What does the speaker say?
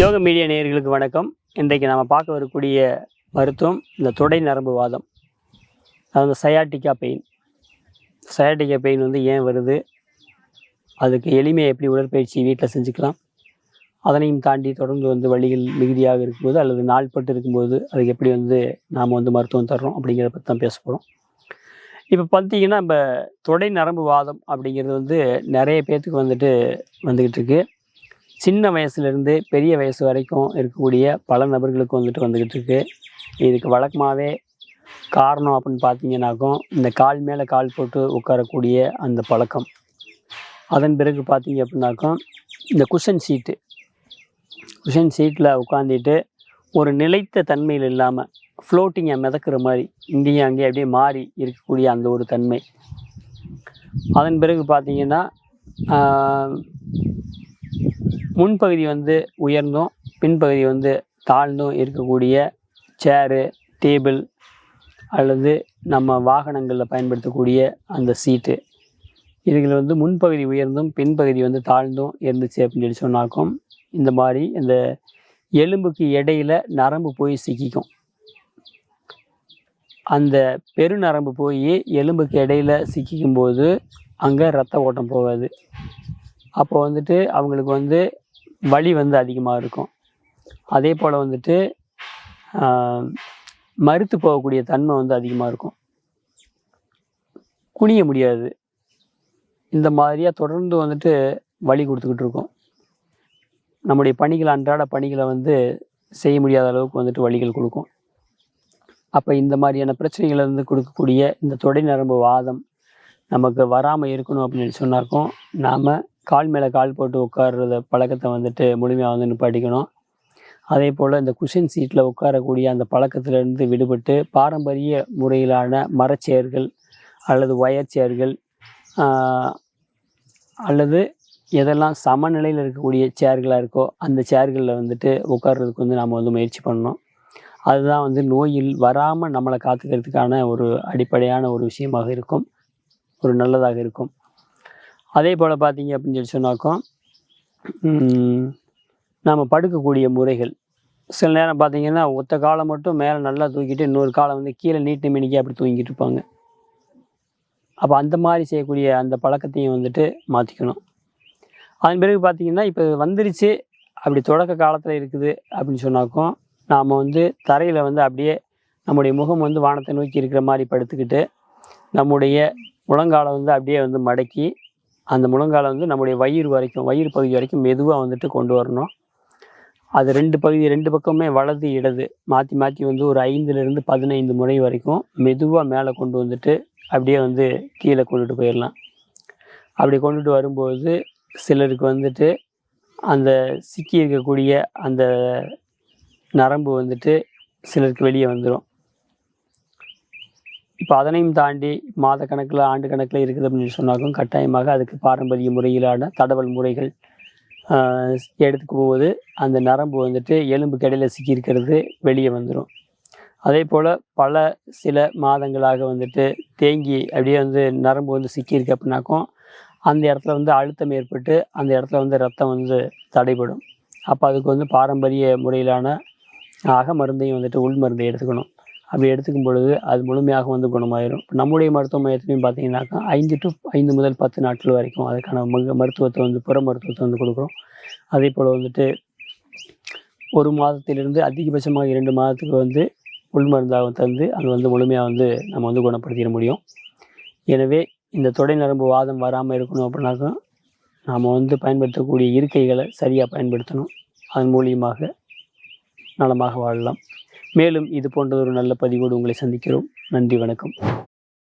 யோக மீடியா நேயர்களுக்கு வணக்கம். இன்றைக்கு நாம் பார்க்க வரக்கூடிய மருத்துவம் இந்த தொடை நரம்பு வாதம். அதாவது சயாட்டிக்கா பெயின். சயாட்டிக்கா பெயின் வந்து ஏன் வருது? அதுக்கு எளிமையாக எப்படி உடற்பயிற்சி வீட்டில் செஞ்சுக்கலாம்? அதனையும் தாண்டி தொடர்ந்து வந்து வழிகள் மிகுதியாக இருக்கும்போது அல்லது நாள்பட்டு இருக்கும்போது அதுக்கு எப்படி வந்து நாம் வந்து மருத்துவம் தர்றோம் அப்படிங்கிறத பற்றி தான் பேச போகிறோம் இப்போ பார்த்தீங்கன்னா நம்ம தொடை நரம்பு வாதம் அப்படிங்கிறது வந்து நிறைய பேர்த்துக்கு வந்துட்டு வந்துக்கிட்டு இருக்குது சின்ன வயசுலேருந்து பெரிய வயசு வரைக்கும் இருக்கக்கூடிய பல நபர்களுக்கு வந்துட்டு வந்துக்கிட்டு இருக்கு இதுக்கு வழக்கமாகவே காரணம் அப்படின்னு பார்த்தீங்கன்னாக்கும் இந்த கால் மேலே கால் போட்டு உட்காரக்கூடிய அந்த பழக்கம். அதன் பிறகு பார்த்தீங்க அப்படின்னாக்கும் இந்த குஷன் சீட்டு குஷன் சீட்டில் உட்காந்துட்டு ஒரு நிலைத்த தன்மையில் இல்லாமல் ஃப்ளோட்டிங்கை மிதக்கிற மாதிரி இங்கேயும் அங்கேயும் அப்படியே மாறி இருக்கக்கூடிய அந்த ஒரு தன்மை. அதன் பிறகு பார்த்தீங்கன்னா முன்பகுதி வந்து உயர்ந்தும் பின்பகுதி வந்து தாழ்ந்தும் இருக்கக்கூடிய சேரு டேபிள் அல்லது நம்ம வாகனங்களில் பயன்படுத்தக்கூடிய அந்த சீட்டு இதுகளில் வந்து முன்பகுதி உயர்ந்தும் பின்பகுதி வந்து தாழ்ந்தும் இருந்துச்சு அப்படின்னு சொல்லி சொன்னாக்கும் இந்த மாதிரி இந்த எலும்புக்கு இடையில் நரம்பு போய் சிக்கிக்கும். அந்த பெருநரம்பு போய் எலும்புக்கு இடையில சிக்கிக்கும் போது அங்கே ரத்த ஓட்டம் போகாது. அப்போ வந்துட்டு அவங்களுக்கு வந்து வலி வந்து அதிகமாக இருக்கும். அதே போல் வந்துட்டு மறுத்து போகக்கூடிய தன்மை வந்து அதிகமாக இருக்கும். குனிய முடியாது. இந்த மாதிரியாக தொடர்ந்து வந்துட்டு வலி கொடுத்துக்கிட்டு இருக்கோம். நம்முடைய பணிகளை அன்றாட பணிகளை வந்து செய்ய முடியாத அளவுக்கு வந்துட்டு வழிகள் கொடுக்கும். அப்போ இந்த மாதிரியான பிரச்சனைகளை வந்து கொடுக்கக்கூடிய இந்த தொடை நரம்பு வாதம் நமக்கு வராமல் இருக்கணும் அப்படின்னு சொன்னாக்கும் நாம் கால் மேலே கால் போட்டு உட்கார்றத பழக்கத்தை வந்துட்டு முழுமையாக வந்து நிப்பாட்டிக்கணும். அதே போல் இந்த குஷின் சீட்டில் உட்காரக்கூடிய அந்த பழக்கத்திலிருந்து விடுபட்டு பாரம்பரிய முறையிலான மரச்சேர்கள் அல்லது ஒயர் சேர்கள் அல்லது எதெல்லாம் சமநிலையில் இருக்கக்கூடிய சேர்களாக இருக்கோ அந்த சேர்களில் வந்துட்டு உட்கார்றதுக்கு வந்து நாம் வந்து முயற்சி பண்ணணும். அதுதான் வந்து நோயில் வராமல் நம்மளை காத்துக்கிறதுக்கான ஒரு அடிப்படையான ஒரு விஷயமாக இருக்கும். ஒரு நல்லதாக இருக்கும். அதே போல் பார்த்தீங்க அப்படின்னு சொல்லி சொன்னாக்கும் நாம் படுக்கக்கூடிய முறைகள். சில நேரம் பார்த்தீங்கன்னா ஒத்த காலை மட்டும் மேலே நல்லா தூக்கிட்டு இன்னொரு காலை வந்து கீழே நீட்டு மினிக்கி அப்படி தூங்கிட்டு இருப்பாங்க. அப்போ அந்த மாதிரி செய்யக்கூடிய அந்த பழக்கத்தையும் வந்துட்டு மாற்றிக்கணும் அதன் பிறகு பார்த்தீங்கன்னா இப்போ வந்துருச்சு அப்படி தொடக்க காலத்தில் இருக்குது அப்படின்னு சொன்னாக்கும் நாம் வந்து தரையில் வந்து அப்படியே நம்முடைய முகம் வந்து வானத்தை நோக்கி இருக்கிற மாதிரி படுத்துக்கிட்டு நம்முடைய முழங்காலை வந்து அப்படியே வந்து மடக்கி அந்த முழங்காலை வந்து நம்முடைய வயிறு வரைக்கும் வயிறு பகுதி வரைக்கும் மெதுவாக வந்துட்டு கொண்டு வரணும். அது ரெண்டு பகுதி ரெண்டு பக்கமே வலது இடது மாற்றி மாற்றி வந்து ஒரு ஐந்துலேருந்து பதினைந்து முறை வரைக்கும் மெதுவாக மேலே கொண்டு வந்துட்டு அப்படியே வந்து கீழே கொண்டுட்டு போயிடலாம் அப்படி கொண்டுட்டு வரும்போது சிலருக்கு வந்துட்டு அந்த சிக்கி இருக்கக்கூடிய அந்த நரம்பு வந்துட்டு சிலருக்கு வெளியே வந்துடும் இப்போ அதனையும் தாண்டி மாத கணக்கில் ஆண்டு கணக்கில் இருக்குது அப்படின்னு சொன்னாலும் கட்டாயமாக அதுக்கு பாரம்பரிய முறையிலான தடவல் முறைகள் எடுத்துக்கும் போது அந்த நரம்பு வந்துட்டு எலும்பு கடையில் சிக்கியிருக்கிறது வெளியே வந்துடும் அதே போல் பல சில மாதங்களாக வந்துட்டு தேங்கி அப்படியே வந்து நரம்பு வந்து சிக்கியிருக்கு அப்படின்னாக்கும் அந்த இடத்துல வந்து அழுத்தம் ஏற்பட்டு அந்த இடத்துல வந்து ரத்தம் வந்து தடைபடும். அப்போ அதுக்கு வந்து பாரம்பரிய முறையிலான அக மருந்தையும் வந்துட்டு உள் மருந்தை எடுத்துக்கணும். அப்படி எடுத்துக்கும் பொழுது அது முழுமையாக வந்து குணமாயிரும். நம்முடைய மருத்துவ மையத்துலையும் பார்த்தீங்கன்னாக்கா ஐந்து டு ஐந்து முதல் பத்து நாட்கள் வரைக்கும் அதுக்கான மக மருத்துவத்தை வந்து புற மருத்துவத்தை வந்து கொடுக்குறோம். அதே போல் வந்துட்டு ஒரு மாதத்திலிருந்து அதிகபட்சமாக இரண்டு மாதத்துக்கு வந்து உள் மருந்தாக தந்து அது வந்து முழுமையாக வந்து நம்ம வந்து குணப்படுத்திட முடியும். எனவே இந்த தொடை நரம்பு வாதம் வராமல் இருக்கணும் அப்படின்னாக்கா நாம் வந்து பயன்படுத்தக்கூடிய இருக்கைகளை சரியாக பயன்படுத்தணும். அதன் மூலியமாக நலமாக வாழலாம். மேலும் இது போன்ற ஒரு நல்ல பதிவோடு உங்களை சந்திக்கிறோம். நன்றி வணக்கம்.